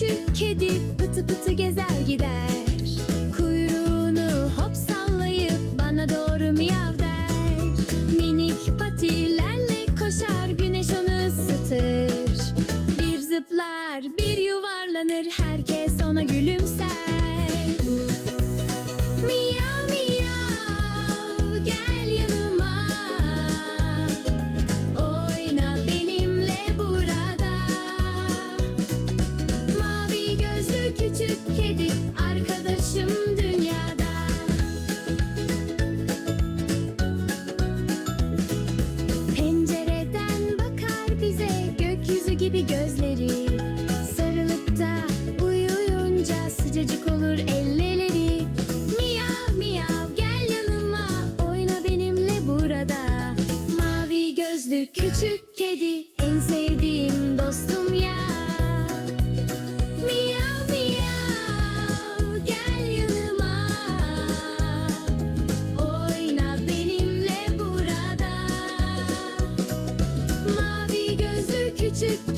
küçük kedi pıtı pıtı gezer gider. Kuyruğunu hop sallayıp bana doğru miyav der. Minik patilerle koşar güneş onu ısıtır. Bir zıplar bir yuvarlanır herkes ona gülümser. gibi gözleri. Sarılıp da uyuyunca sıcacık olur elleri. Miyav miyav gel yanıma. Oyna benimle burada. Mavi gözlü küçük kedi en sevdiğim dostum ya. Miyav miyav gel yanıma. Oyna benimle burada. Mavi gözlü küçük